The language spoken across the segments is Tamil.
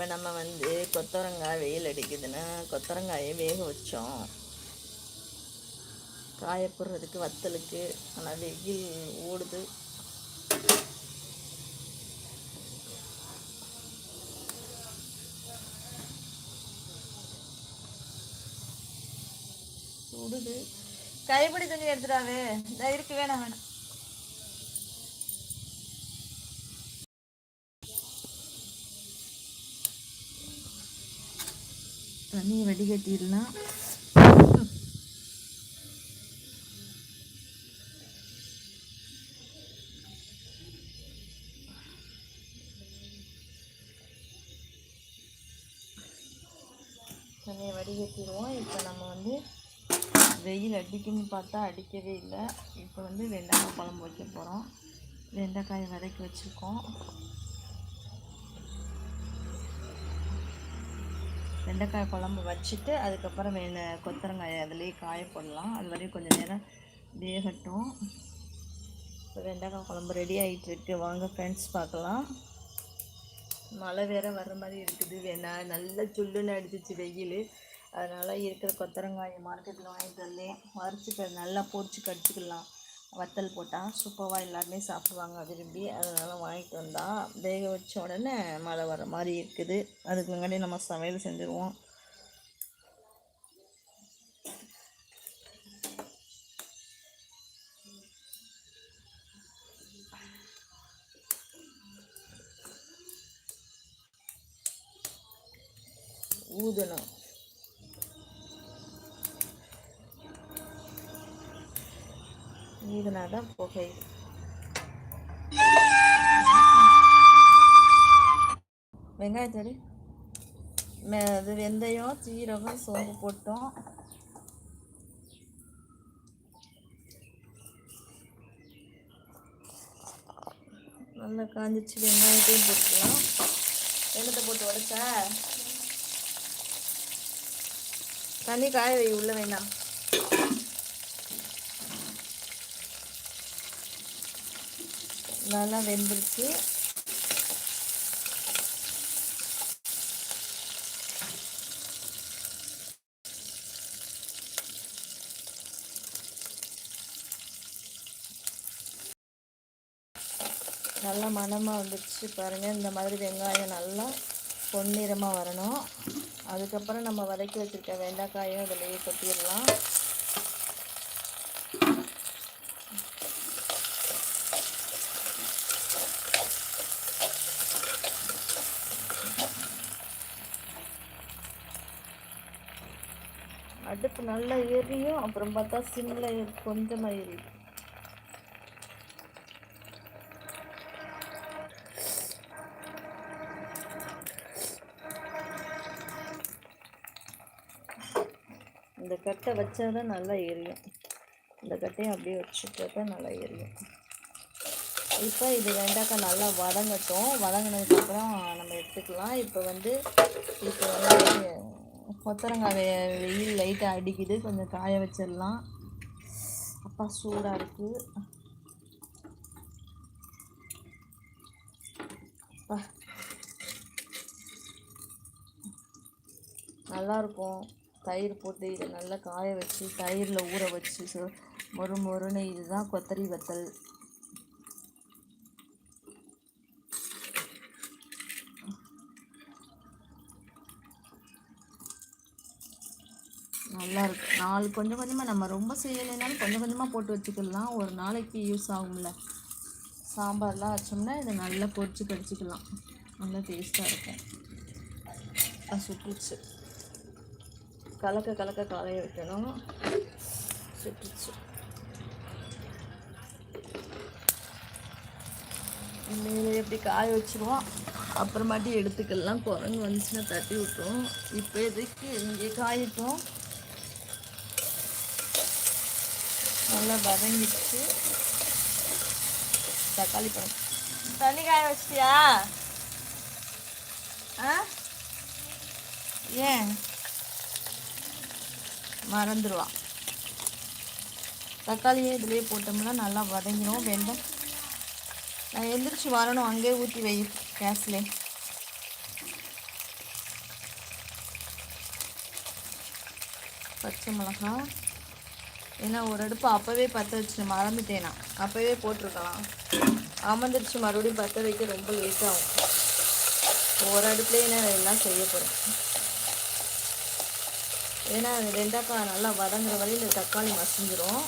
இப்போ நம்ம வந்து கொத்தவரங்காய் வெயில் அடிக்குதுன்னா கொத்தவரங்காயை வேக வச்சோம். காய போடுறதுக்கு வத்தலுக்கு ஆனால் வெயில் ஓடுது. ஓடுது கைப்பிடி துணி எடுத்துடாவே இந்த இருக்கு வேணாம் வேணாம். தண்ணியை வடிகட்டிடலாம். தண்ணியை வடிகட்டிடுவோம். இப்போ நம்ம வந்து வெயில் அடிக்குன்னு பார்த்தா அடிக்கவே இல்லை. இப்போ வந்து வெண்டைக்காய் குழம்பு வைக்க போகிறோம் வெண்டைக்காயை வதக்கி வச்சுருக்கோம். வெண்டைக்காய் குழம்பு வச்சுட்டு அதுக்கப்புறம் வேண கொத்தரங்காயை அதுலேயே காய போடலாம். அது வரையும் கொஞ்சம் நேரம் வேகட்டும் இப்போ வெண்டைக்காய் குழம்பு ரெடி ஆகிட்டுருக்கு வாங்க ஃப்ரெண்ட்ஸ் பார்க்கலாம். மழை வேற வர்ற மாதிரி இருக்குது. வேணா நல்ல சுள்ளுன்னு அடிச்சிச்சு வெயில். அதனால் இருக்கிற கொத்தரங்காயை மார்க்கெட்டில் வாங்கிட்டு வந்தேன். வறுத்து நல்லா பொறிச்சு கடிச்சிக்கலாம். வத்தல் போட்டால் சூப்பராக எல்லாருமே சாப்பிடுவாங்க விரும்பி. அதனால் வாங்கிட்டு வந்தால் வேக வச்ச உடனே மழை வர மாதிரி இருக்குது. அதுக்கு முன்னாடி நம்ம சமையல் செஞ்சுருவோம். ஊதணும். ஊதுனா தான் புகை வெங்காயத்தடி அது வெந்தயம் சீரகம் சோம்பு போட்டோம். நல்லா காஞ்சிச்சு வெங்காயத்தையும் போட்டுக்கலாம். வெள்ளத்தை போட்டு உடச்சா? தண்ணி காய வை உள்ள வேணாம். நல்லா வெந்துருச்சு நல்லா மணமாக வந்துடுச்சு பாருங்கள் இந்த மாதிரி வெங்காயம் நல்லா பொன்னிறமாக வரணும். அதுக்கப்புறம் நம்ம வதக்கி வச்சுருக்க வெண்டைக்காயும் இதிலேயே கொட்டிடலாம் அடுப்பு நல்லா அப்புறம் பார்த்தா சிம்மில் கொஞ்சமாக எரியும் இந்த கட்டை வச்சா தான் நல்லா எரியும். இந்த கட்டையும் அப்படியே வச்சுட்டு தான் நல்லா எரியும். இப்போ இது வெண்டைக்காய் நல்லா வதங்கட்டும். வதங்கினதுக்கப்புறம் நம்ம எடுத்துக்கலாம். இப்போ வந்து இப்போ வந்து கொத்தரங்காய் வெ வெயில் லைட்டாக அடிக்குது. கொஞ்சம் காய வச்சிடலாம். அப்பா சூடாக இருக்குது அப்பா. நல்லாயிருக்கும் தயிர் போட்டு இதை நல்லா காய வச்சு தயிரில் ஊற வச்சு சொ மொறு மொறுன்னு இதுதான் கொத்தரி வத்தல். நல்லாயிருக்கு நாலு கொஞ்சம் கொஞ்சமாக நம்ம ரொம்ப செய்யலைனாலும் கொஞ்சம் கொஞ்சமாக போட்டு வச்சுக்கலாம். ஒரு நாளைக்கு யூஸ் ஆகும்ல. சாம்பார்லாம் வச்சோம்னா இதை நல்லா பொரிச்சு கடிச்சிக்கலாம். நல்லா டேஸ்ட்டாக இருக்கும். சுட்டுச்சு கலக்க கலக்க காய வைக்கணும். சுட்டுச்சு மேலே எப்படி காய வச்சுருவோம்? அப்புறமாட்டி எடுத்துக்கலாம். குரங்கு வந்துச்சுன்னா தட்டி விட்டோம் இப்போ எதுக்கு இங்கே காயிட்டோம். நல்லா வதங்கிடுச்சு. தக்காளி பழம். தண்ணி காய வச்சிட்டியா? ஆ? ஏன்? மறந்துடுவான் தக்காளியே இதுலேயே போட்டோம்னா நல்லா வதங்கிடும் வெந்தம். நான் எந்திரிச்சு வரணும். அங்கேயே ஊற்றி வை கேஸ்லே. பச்சை மிளகாய். ஏன்னா ஒரு அடுப்பு அப்போவே பற்ற வச்சு மறந்துட்டேன் நான். அப்போவே போட்டிருக்கலாம். அமர்ந்துருச்சு மறுபடியும் பற்ற வைக்க ரொம்ப லேட் ஆகும். ஒரு அடுப்புலேயே நான் எல்லாம் செய்ய போகிறேன் ஏன்னா ரெண்டாக்கா நல்லா வதங்குற வரையும் இந்த தக்காளி மசிஞ்சிரும்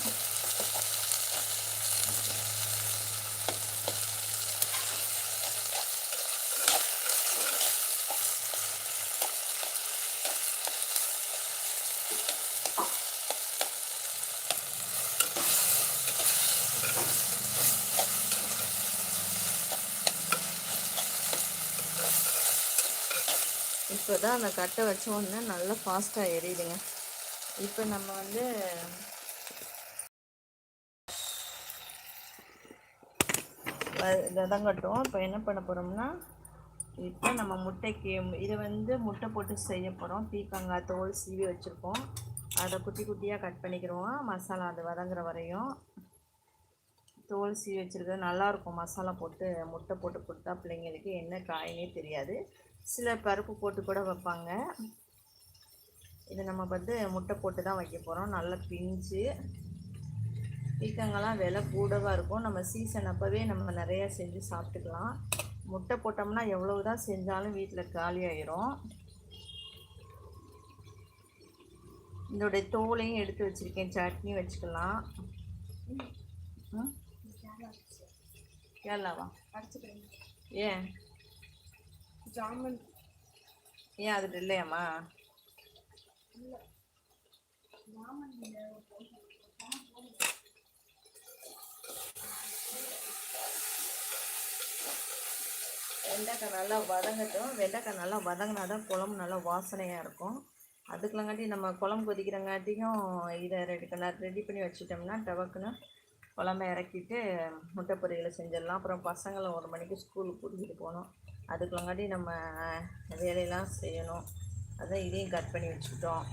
இப்போ தான் அந்த கட்டை வச்ச உடனே நல்லா ஃபாஸ்ட்டாக எரியுதுங்க. இப்போ நம்ம வந்து வ- இப்போ என்ன பண்ண போகிறோம்னா இப்போ நம்ம முட்டைக்கு இதை வந்து முட்டை போட்டு செய்ய போகிறோம் பீக்கங்காய் தோல் சீவி வச்சுருக்கோம். அதை குட்டி குட்டியாக கட் பண்ணிக்கிறோம் மசாலா அது வதங்குற வரையும். தோல் சீவி வச்சுருக்கிறது நல்லாயிருக்கும் மசாலா போட்டு முட்டை போட்டு கொடுத்தா பிள்ளைங்களுக்கு என்ன காயினே தெரியாது. சில பருப்பு போட்டு கூட வைப்பாங்க. இது நம்ம வந்து முட்டை போட்டு தான் வைக்க போகிறோம் நல்லா பிஞ்சு. பீக்கங்கெல்லாம் விலை கூடவாக இருக்கும். நம்ம சீசன் அப்போவே நம்ம நிறையா செஞ்சு சாப்பிட்டுக்கலாம். முட்டை போட்டோம்னா எவ்வளவு தான் செஞ்சாலும் வீட்டில் காலியாயிரும் இதோடைய தோலையும் எடுத்து வச்சுருக்கேன். சட்னி வச்சுக்கலாம். ம்? கேரளாவா? ஏன்? ஜாமன். ஏன் அது இல்லையாம்மா வெண்டைக்காய் நல்லா வதங்கட்டும். வெண்டைக்காய் நல்லா வதங்கினா தான் குழம்பு நல்லா வாசனையாக இருக்கும். அதுக்குள்ளங்காட்டி நம்ம குழம்பு கொதிக்கிறங்காட்டியும் இதை ரெடி ரெடி பண்ணி வச்சுட்டோம்னா டபக்குன்னு குழம்ப இறக்கிட்டு முட்டை பொரியலை செஞ்சிடலாம். அப்புறம் பசங்களை ஒரு மணிக்கு ஸ்கூலுக்கு கூட்டிகிட்டு போகணும். அதுக்குள்ளங்காட்டி நம்ம வேலையெல்லாம் செய்யணும். அதான் இதையும் கட் பண்ணி வச்சுக்கிட்டோம்.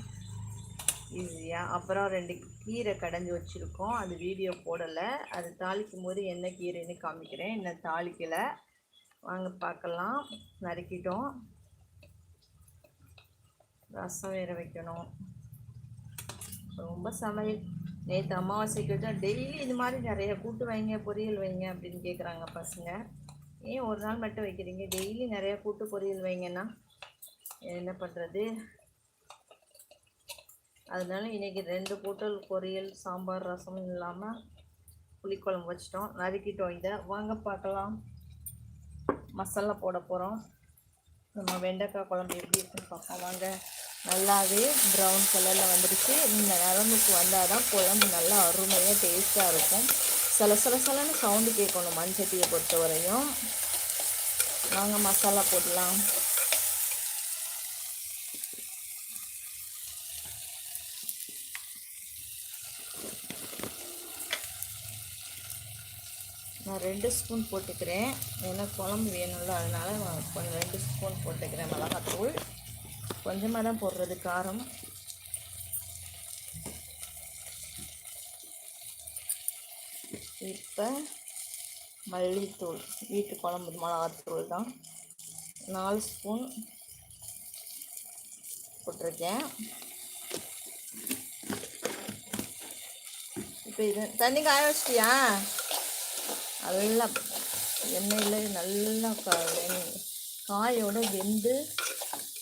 ஈஸியாக அப்புறம் ரெண்டு கீரை கடைஞ்சி வச்சுருக்கோம். அது வீடியோ போடலை. அது தாளிக்கும் போது என்ன கீரைன்னு காமிக்கிறேன். என்ன தாளிக்கலை? வாங்க பார்க்கலாம். நறுக்கிட்டோம். ரசம் வேற வைக்கணும். ரொம்ப சமையல். நேற்று அமாவாசைக்கு வச்சா டெய்லி இது மாதிரி நிறைய கூட்டு வைங்க பொரியல் வைங்க அப்படின்னு கேட்குறாங்க பசங்க. ஏன் ஒரு நாள் மட்டும் வைக்கிறீங்க? டெய்லி நிறைய கூட்டு பொரியல் வைங்கன்னா என்ன பண்ணுறது அதனால இன்னைக்கு ரெண்டு கூட்டல் பொரியல் சாம்பார் ரசம் இல்லாமல் புளிக்குழம்பு வச்சிட்டோம். நறுக்கிட்டோம் இதை. வாங்க பார்க்கலாம். மசாலா போட போகிறோம் நம்ம வெண்டைக்காய் குழம்பு எப்படி இருக்குன்னு பார்ப்போம். வாங்க. நல்லாவே ப்ரௌன் கலரில் வந்துருச்சு. இந்த நரம்புக்கு வந்தால் தான் குழம்பு நல்லா அருமையாக டேஸ்ட்டாக இருக்கும். சில சில சலன்னு சவுண்டு கேட்கணும் மஞ்சத்தியை பொறுத்த வரையும் நாங்கள் மசாலா போடலாம். நான் ரெண்டு ஸ்பூன் போட்டுக்கிறேன். ஏன்னா குழம்பு வேணும்ல அதனால கொஞ்சம் ரெண்டு ஸ்பூன் போட்டுக்கிறேன் மிளகாத்தூள். கொஞ்சமாக தான் போடுறது காரம். இப்போ மல்லித்தூள் வீட்டு குழம்பு மிளகாத்தூள் தான். நாலு ஸ்பூன் போட்டிருக்கேன். இப்போ இது தண்ணி காய வச்சிட்டியா? நல்லா எண்ணெயில் நல்லா கா காயோட வெந்து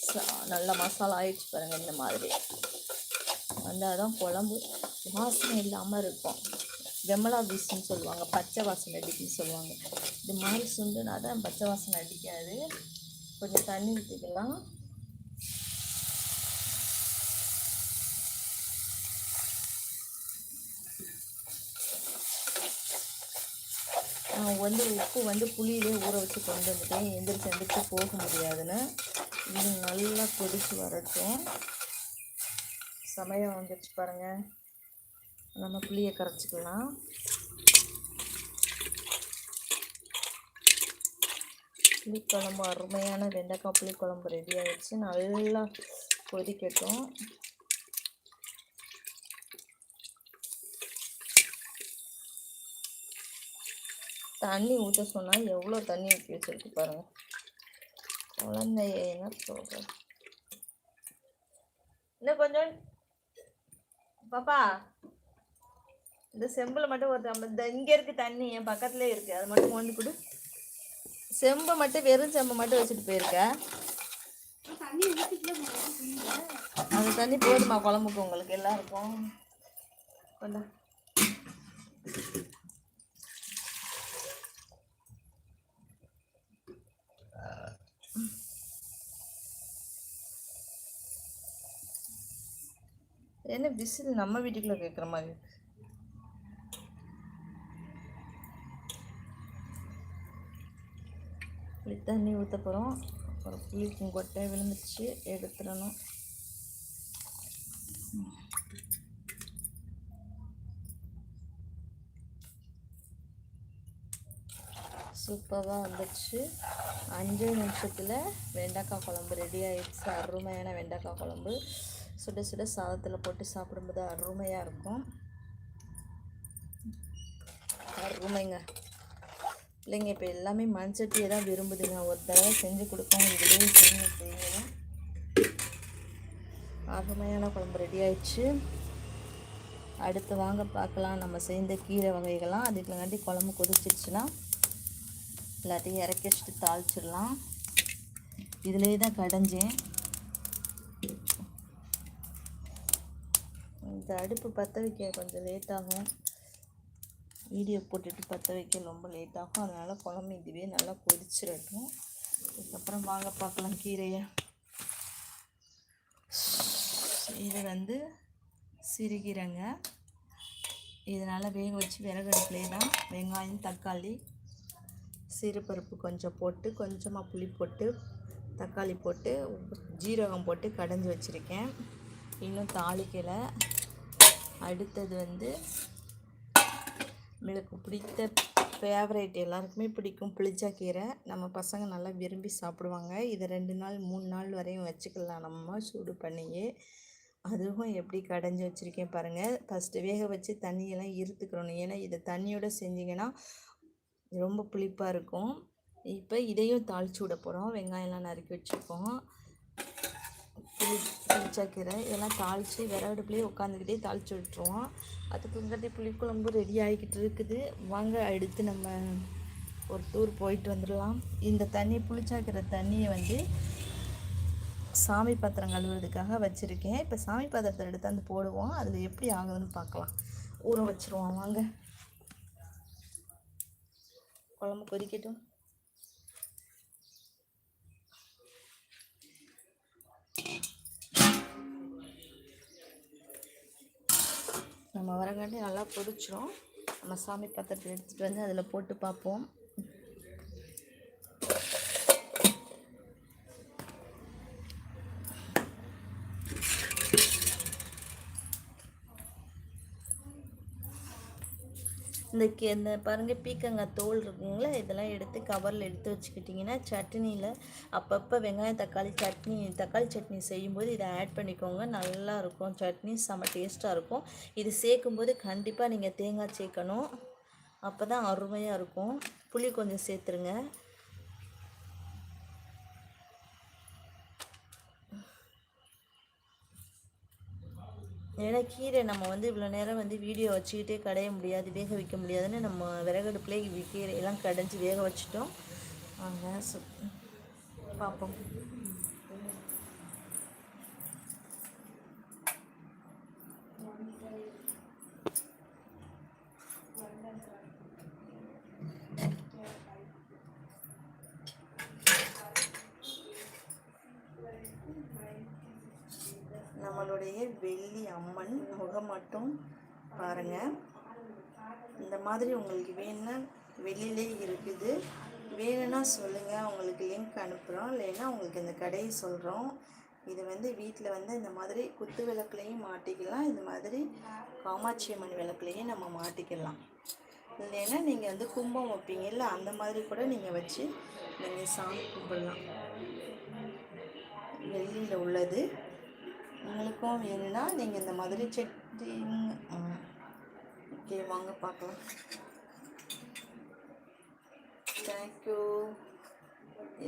ச- நல்லா மசாலா ஆயிடுச்சு பாருங்கள் இந்த மாதிரி. வந்தால் தான் குழம்பு வாசனை இல்லாமல் இருக்கும். வெமலா பீஸ்ன்னு சொல்லுவாங்க பச்சை வாசனை அடிக்குன்னு சொல்லுவாங்க. இது மாதிரி சுண்டுனா தான் பச்சை வாசனை அடிக்காது. கொஞ்சம் தண்ணி ஊற்றிக்கலாம் வந்து உப்பு வந்து புளியிலே ஊற வச்சு கொண்டு வந்துட்டேன். எந்திரிச்சு எந்திரிச்சு போக முடியாதுன்னு. இது நல்லா கொதிச்சு வரட்டும். சமயம் வந்துடுச்சு பாருங்கள் நம்ம புளியை கரைச்சிக்கலாம். புளிக்குழம்பு அருமையான வெண்டைக்காய் புளிக்குழம்பு ரெடி ஆகிடுச்சு நல்லா கொதிக்கட்டும். தண்ணி ஊற்ற சொன்னால் எவ்வளோ தண்ணி ஊற்றி வச்சுருக்கு பாருங்கள் குழந்தைய என்ன சொல்கிறது இன்னும் கொஞ்சம் பாப்பா. இந்த செம்பில் மட்டும் ஒரு டம்ளர் இந்த இங்கே இருக்குது தண்ணி என் பக்கத்துலேயே இருக்கு. அது மட்டும் கொண்டு கொடு. செம்பை மட்டும் வெறும் செம்பை மட்டும் வச்சுட்டு போயிருக்க அந்த தண்ணி போதுமா குழம்புக்கு உங்களுக்கு எல்லாருக்கும்? கொண்டா. என்ன விசில் நம்ம வீட்டுக்குள்ளே கேட்குற மாதிரி புளி தண்ணி ஊற்ற போகிறோம் அப்புறம் புளி கொட்டை விழுந்துச்சு எடுத்துடணும். சூப்பராக வந்துச்சு அஞ்சு நிமிஷத்தில் வெண்டைக்காய் குழம்பு ரெடி ஆகிடுச்சு அருமையான வெண்டைக்காய் குழம்பு. சுட சுட சாதத்தில் போட்டு சாப்பிடும்போது அருமையாக இருக்கும். அருமைங்க. பிள்ளைங்க இப்போ எல்லாமே மண் சட்டியை தான் விரும்புதுங்க. ஒரு தடவை செஞ்சு கொடுப்போம். இதுலேயே செய்யுங்க செய்யுங்க ஆகமையான குழம்பு ரெடி ஆயிடுச்சு. அடுத்து வாங்க பார்க்கலாம். நம்ம செய்த கீரை வகைகள்லாம் அதுக்குங்காட்டி குழம்பு கொதிச்சிருச்சுன்னா எல்லாத்தையும் இறக்கி வச்சுட்டு தாளிச்சிடலாம். இதிலே தான் கடைஞ்சேன். இந்த அடுப்பு பற்ற வைக்க கொஞ்சம் லேட்டாகும் வீடியோ போட்டுட்டு பற்ற வைக்க ரொம்ப லேட் ஆகும். அதனால் குழம்பு இதுவே நல்லா கொதிச்சிடட்டும் அதுக்கப்புறம் வாங்க பார்க்கலாம் கீரையை. இது வந்து சிறுகீரைங்க. இதனால் வேக வச்சு விறகடுப்புலே தான் வெங்காயம் தக்காளி சிறுபருப்பு கொஞ்சம் போட்டு கொஞ்சமாக புளி போட்டு தக்காளி போட்டு ஜீரகம் போட்டு கடைஞ்சி வச்சுருக்கேன். இன்னும் தாளிக்கலை. அடுத்தது வந்து உங்களுக்கு பிடித்த ஃபேவரேட் எல்லாருக்குமே பிடிக்கும் புளிச்சா கீரை. நம்ம பசங்க நல்லா விரும்பி சாப்பிடுவாங்க. இதை ரெண்டு நாள் மூணு நாள் வரையும் வச்சுக்கலாம். நம்ம சூடு பண்ணியே அதுவும் எப்படி கடைஞ்சி வச்சுருக்கேன் பாருங்கள் ஃபஸ்ட்டு வேக வச்சு தண்ணியெல்லாம் இருத்துக்கிறணும் ஏன்னா இதை தண்ணியோடு செஞ்சிங்கன்னா ரொம்ப புளிப்பாக இருக்கும். இப்போ இதையும் தாளிச்சு விட போகிறோம் வெங்காயம்லாம் நறுக்கி வச்சுருக்கோம். புளி புளிச்சாக்கீரை இதெல்லாம் தாளித்து விறகடுப்புலேயே உட்காந்துக்கிட்டே தாளித்து விட்டுருவோம். அதுக்கு புளிக்குழம்பு ரெடி ஆகிக்கிட்டு இருக்குது. வாங்க அடுத்து நம்ம ஒரு டூர் போயிட்டு வந்துடலாம். இந்த தண்ணி புளிச்சாக்கிற தண்ணியை வந்து சாமி பாத்திரம் கழுவுறதுக்காக வச்சுருக்கேன். இப்போ சாமி பாத்திரத்தை எடுத்து வந்து போடுவோம். அதில் எப்படி ஆகுதுன்னு பார்க்கலாம். ஊற வச்சுருவோம். வாங்க. குழம்பு கொதிக்கட்டும். நம்ம வரங்காட்டி நல்லா பொரிச்சிடும் நம்ம சாமி பாத்திரத்தை எடுத்துகிட்டு வந்து அதில் போட்டு பார்ப்போம். இந்த கே இந்த பாருங்கள் பீக்கங்காய் தோல் இருக்குங்களா? இதெல்லாம் எடுத்து கவரில் எடுத்து வச்சுக்கிட்டிங்கன்னா சட்னியில் அப்பப்போ வெங்காயம் தக்காளி சட்னி தக்காளி சட்னி செய்யும்போது இதை ஆட் பண்ணிக்கோங்க. நல்லாயிருக்கும் சட்னி செம்ம டேஸ்ட்டாக இருக்கும். இது சேர்க்கும்போது கண்டிப்பாக நீங்கள் தேங்காய் சேர்க்கணும். அப்போ தான் அருமையாக இருக்கும். புளி கொஞ்சம் சேர்த்துருங்க. ஏன்னா கீரை நம்ம வந்து இவ்வளோ நேரம் வந்து வீடியோ வச்சுக்கிட்டே கடைய முடியாது வேக வைக்க முடியாதுன்னு நம்ம விறகடுப்புலேயே கீரை கீரையெல்லாம் கடைஞ்சி வேக வச்சுட்டோம். வாங்க சு பார்ப்போம் நம்மளுடைய வெள்ளி அம்மன் முகம் மட்டும் பாருங்கள் இந்த மாதிரி உங்களுக்கு வேணும்னா வெளியிலே இருக்குது. வேணும்னா சொல்லுங்கள் உங்களுக்கு லிங்க் அனுப்புகிறோம் இல்லைன்னா உங்களுக்கு இந்த கடையை சொல்கிறோம் இது வந்து வீட்டில் வந்து இந்த மாதிரி குத்து விளக்குலையும் மாட்டிக்கலாம். இந்த மாதிரி காமாட்சி அம்மன் விளக்குலையும் நம்ம மாட்டிக்கலாம். இல்லைன்னா நீங்கள் வந்து கும்பம் வைப்பீங்கல்ல அந்த மாதிரி கூட நீங்கள் வச்சு நீங்கள் சாமி கும்பிடலாம். வெள்ளியில் உள்ளது. உங்களுக்கும் வேணும்னா நீங்கள் இந்த மாதிரி செட்டி ஓகே வாங்க பார்க்கலாம். தேங்க்யூ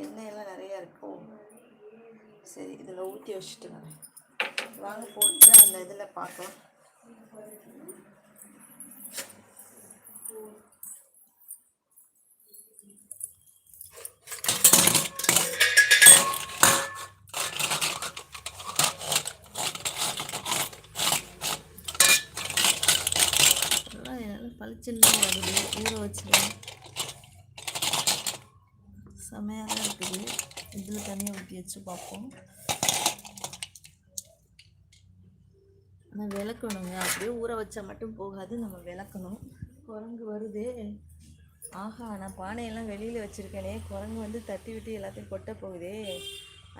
எண்ணெயெல்லாம் நிறையா இருக்கும் சரி இதில் ஊற்றி வச்சுட்டு வரேன். வாங்க போட்டு அந்த இதில் பார்க்கலாம். என்னால் வருது ஊற வச்சிருவேன் செமையாக தான் இருக்குது. இதில் தனியாக ஊற்றி வச்சு பார்ப்போம். ஆனால் விளக்கணுங்க. அப்படியே ஊற வச்சா மட்டும் போகாது. நம்ம விளக்கணும். குரங்கு வருது. ஆஹா நான் பானையெல்லாம் வெளியில் வச்சுருக்கேனே. குரங்கு வந்து தட்டி விட்டு எல்லாத்தையும் கொட்ட போகுதே.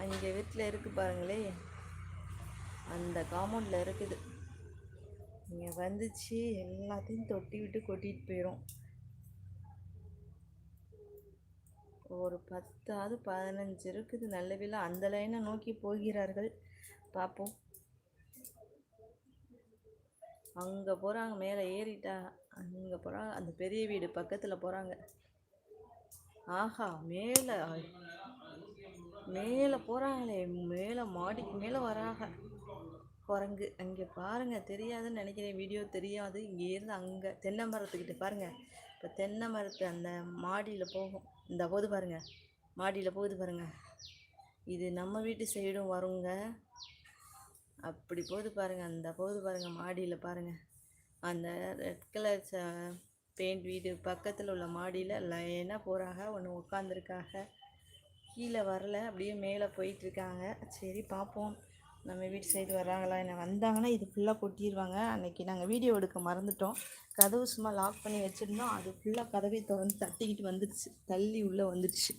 அங்கே வீட்டில் இருக்குது பாருங்களே. அந்த காம்பவுண்டில் இருக்குது. இங்கே வந்துச்சு எல்லாத்தையும் தொட்டி விட்டு கொட்டிட்டு போயிடும் ஒரு பத்தாவது பதினஞ்சு இருக்குது. நல்ல விழா அந்த லைனை நோக்கி போகிறார்கள். பார்ப்போம் அங்கே போகிறாங்க மேலே ஏறிட்டா அங்கே போகிறாங்க அந்த பெரிய வீடு பக்கத்தில் போகிறாங்க ஆஹா மேலே மேலே போகிறாங்களே மேலே மாடிக்கு மேலே வராங்க. குரங்கு. அங்கே பாருங்கள் தெரியாதுன்னு நினைக்கிறேன். வீடியோ தெரியாது. இங்கேருந்து அங்கே தென்னை மரத்துக்கிட்ட பாருங்கள் இப்போ தென்னை மரத்து அந்த மாடியில் போகும். இந்த போது பாருங்கள் மாடியில் போகுது பாருங்கள் இது நம்ம வீட்டு சைடும் வருங்க. அப்படி போகுது பாருங்க. அந்த போகுது பாருங்கள் மாடியில் பாருங்கள் அந்த ரெட் கலர் பெயிண்ட் வீடு பக்கத்தில் உள்ள மாடியில் லைனாக போகிறாங்க ஒன்று உட்காந்துருக்காங்க கீழே வரல. அப்படியே மேலே போயிட்டுருக்காங்க சரி பார்ப்போம் நம்ம வீட்டு சைடு வர்றாங்களா என்ன வந்தாங்கன்னா இது ஃபுல்லாக கொட்டிடுவாங்க அன்னைக்கு நாங்கள் வீடியோ எடுக்க மறந்துட்டோம். கதவு சும்மா லாக் பண்ணி வச்சுருந்தோம். அது ஃபுல்லாக கதவை திறந்து தட்டிக்கிட்டு வந்துடுச்சு. தள்ளி உள்ளே வந்துடுச்சு.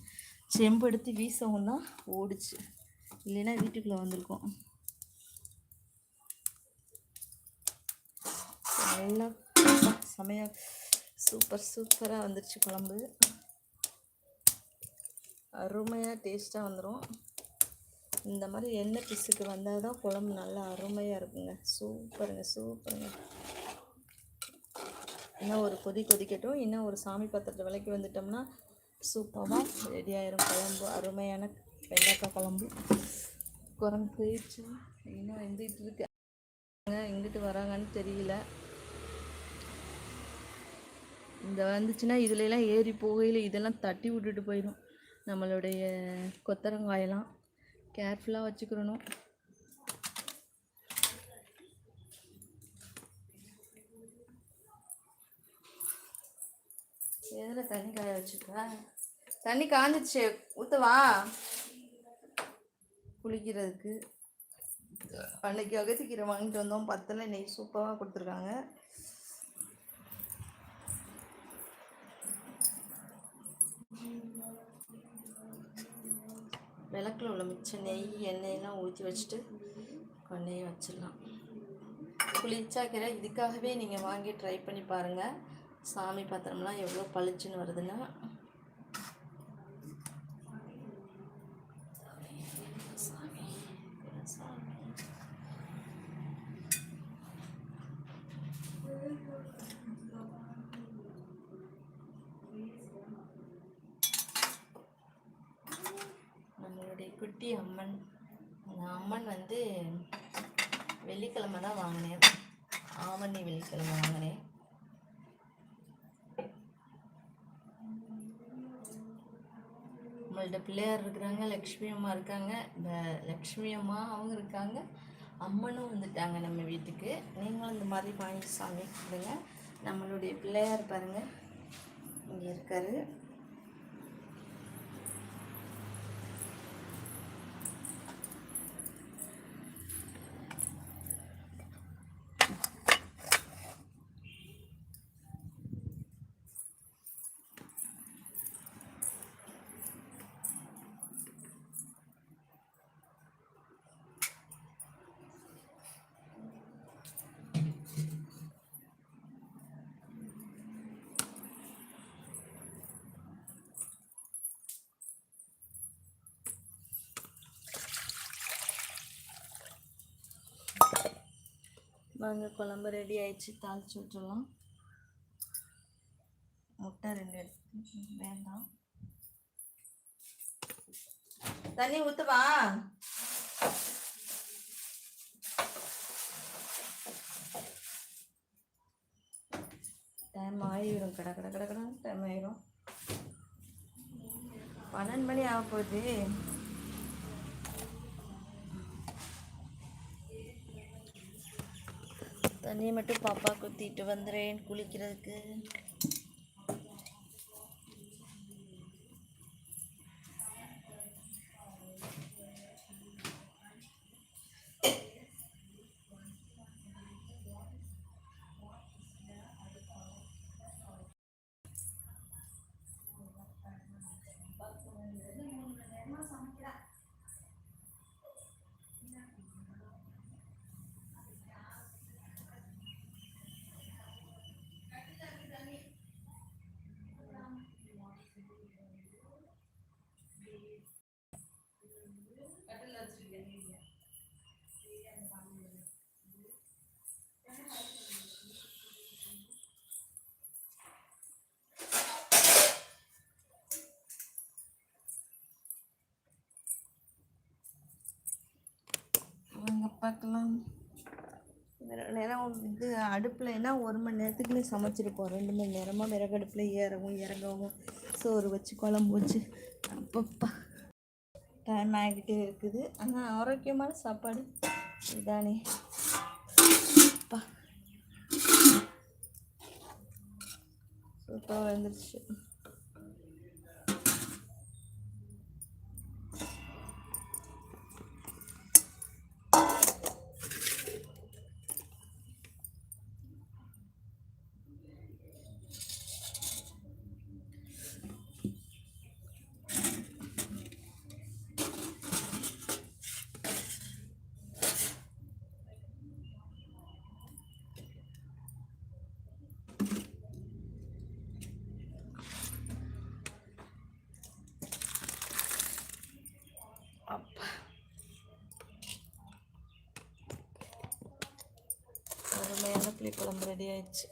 செம்பு எடுத்து வீசவும் தான் இல்லைன்னா வீட்டுக்குள்ளே வந்திருக்கோம். நல்லா செமையா சூப்பர் சூப்பராக வந்துடுச்சு குழம்பு. அருமையாக டேஸ்ட்டாக வந்துடும் இந்த மாதிரி எண்ணெய் பிசுக்கு வந்தால் தான் குழம்பு நல்லா அருமையாக இருக்குங்க. சூப்பருங்க சூப்பருங்க. இன்னும் ஒரு கொதி கொதிக்கட்டும். இன்னும் ஒரு சாமி பாத்திரத்தை விலைக்கு வந்துட்டோம்னா சூப்பராக ரெடி ஆயிரும் குழம்பு அருமையான வெண்டைக்காய் குழம்பு. குரங்கு போயிடுச்சு. இன்னும் வந்துட்டு இருக்கு. எங்கிட்டு வராங்கன்னு தெரியல. இந்த வந்துச்சுன்னா இதுல ஏறி போகையில் இதெல்லாம் தட்டி விட்டுட்டு போயிடும் நம்மளுடைய கொத்தரங்காயெல்லாம். கேர்ஃபுல்லாக வச்சுக்கிறணும் எதில் தண்ணி காய வச்சுக்கா தண்ணி காஞ்சிச்சு ஊற்றவா குளிக்கிறதுக்கு. அன்னைக்கு அகத்திக்கீரை வாங்கிட்டு வந்தோம். பத்தில் இன்னைக்கு சூப்பராக கொடுத்துருக்காங்க. விளக்கில் உள்ள மிச்ச நெய் எண்ணெயெல்லாம் ஊற்றி வச்சுட்டு கொண்டையை வச்சிடலாம். புளிச்சாக்கீரை இதுக்காகவே நீங்கள் வாங்கி ட்ரை பண்ணி பாருங்கள் சாமி பாத்திரம்லாம் எவ்வளோ பளிச்சுன்னு வருதுன்னா சாமி சாமி நம்மளுடைய குட்டி அம்மன். அந்த அம்மன் வந்து வெள்ளிக்கிழமை தான் வாங்கினேன். ஆவணி வெள்ளிக்கிழமை வாங்கினேன். நம்மள்ட்ட பிள்ளையார் இருக்கிறாங்க லக்ஷ்மி அம்மா இருக்காங்க. இந்த லக்ஷ்மி அம்மா அவங்க இருக்காங்க. அம்மனும் வந்துட்டாங்க நம்ம வீட்டுக்கு. நீங்களும் இந்த மாதிரி வாங்கி சாமி கொடுங்க நம்மளுடைய பிள்ளையார் பாருங்கள் இங்கே இருக்காரு. வாங்க குழம்பு ரெடி ஆயிடுச்சு. தாளித்து விட்டுலாம் முட்டை ரெண்டு வேண்டாம். தண்ணி ஊற்றுவா டைம் ஆகிடும் கடை கடை கடை கடை டைம் ஆகிடும் பன்னெண்டு மணி ஆக போகுது தண்ணியை மட்டும் பாப்பா ஊற்றிட்டு வந்துடுறேன் குளிக்கிறதுக்கு வாங்க பார்க்கலாம் வேற நேரம் இது அடுப்பில் என்ன ஒரு மணி நேரத்துக்குள்ளே சமைச்சிருப்போம். ரெண்டு மணி நேரமாக விறகு அடுப்பில் ஏறவும் இறங்கவும். சோறு வச்சு குழம்பு வச்சு அப்பப்பா டைம் ஆகிக்கிட்டே இருக்குது. ஆனால் ஆரோக்கியமான சாப்பாடு இதானே. அப்பா. சூப்பராக வந்துருச்சு அப்பா அருமையான புளிக்குழம்பு ரெடி ஆயிடுச்சு.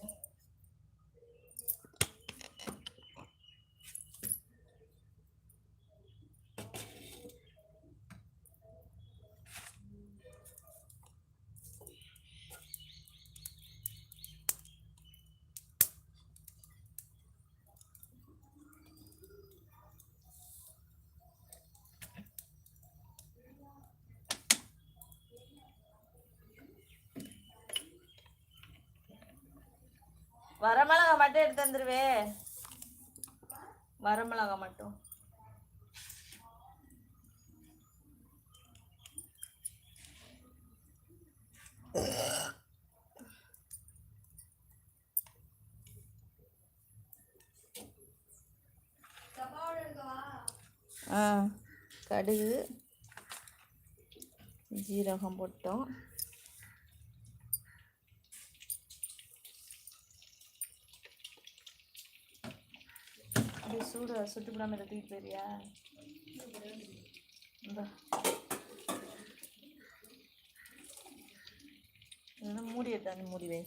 வரமிளகா மட்டும் எடுத்து வந்துருவே வரமிளகா மட்டும். ஆ கடுகு ஜீரகம் போட்டோம் அப்படியே சூடு சுட்டு போடாமல் எடுத்துக்கிட்டு போயிறியா இந்த. மூடி எடுத்தாங்க மூடி வை.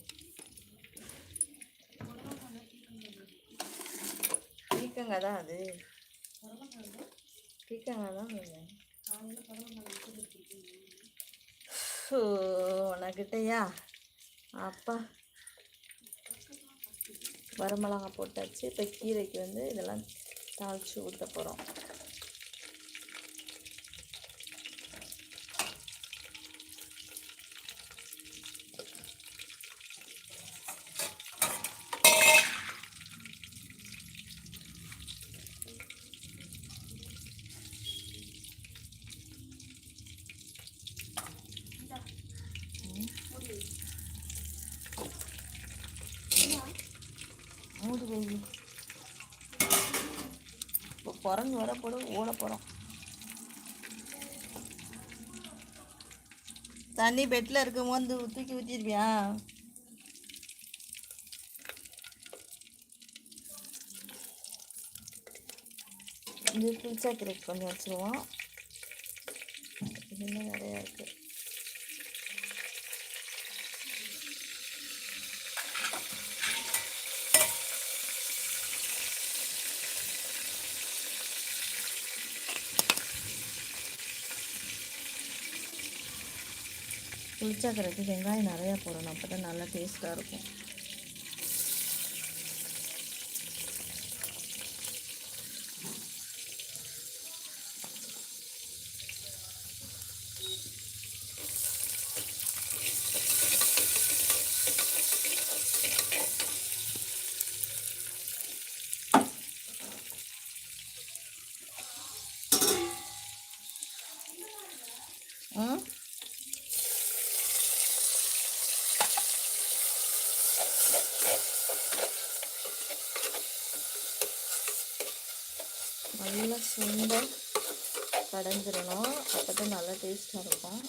பீக்கங்காய் தான் அது. பீக்கங்க தான் வேணும் ஸோ உனக்கிட்டயா? அப்பா. வரமிளகா போட்டாச்சு. இப்போ கீரைக்கு வந்து இதெல்லாம் தாளித்து ஊற்ற போகிறோம் மூடி வை இப்போ குரங்கு வர போடும் ஓட போகிறோம் தண்ணி பெட்டில் இருக்கும் போது தூக்கி ஊற்றிருப்பியா இது புளிச்சா கிரேட் பண்ணி வச்சுருவோம். இன்னும் நிறையா இருக்குது புளிச்சாக்கரைக்கு வெங்காயம் நிறையா போடணும். அப்போ தான் நல்லா டேஸ்ட்டாக இருக்கும் ம் நல்லா சுண்ட கடைஞ்சிடணும் அப்போ தான் நல்லா டேஸ்ட்டாக இருக்கும்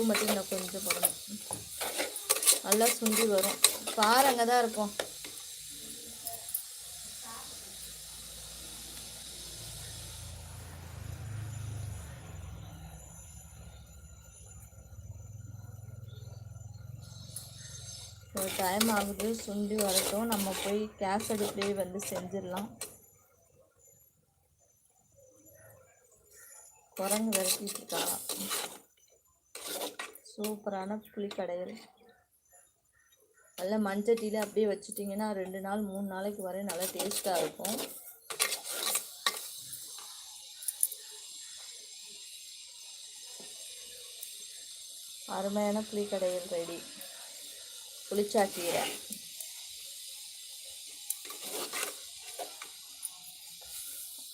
உப்பு மட்டும் இன்னும் கொஞ்சம் போடணும். நல்லா சுண்டி வரும். பாருங்க தான் இருக்கும். ஒரு டைம் ஆகுது சுண்டி வரட்டும். நம்ம போய் கேஸ் அடுப்புலேயே வந்து செஞ்சிடலாம். குரங்கு விரட்டிட்டு இருக்கா. சூப்பரான புளிக்கடைகள் நல்லா மஞ்சட்டியில் அப்படியே வச்சுட்டிங்கன்னா ரெண்டு நாள் மூணு நாளைக்கு வரையும் நல்லா டேஸ்ட்டாக இருக்கும். அருமையான புளிக்கடைகள் ரெடி புளிச்சாக்கீரை.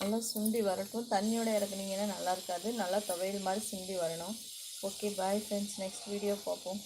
நல்லா சுண்டி வரட்டும். தண்ணியோட இறக்குனீங்கன்னா நல்லா இருக்காது. நல்லா துவையல் மாதிரி சுண்டி வரணும். Okay bye friends next video பார்ப்போம்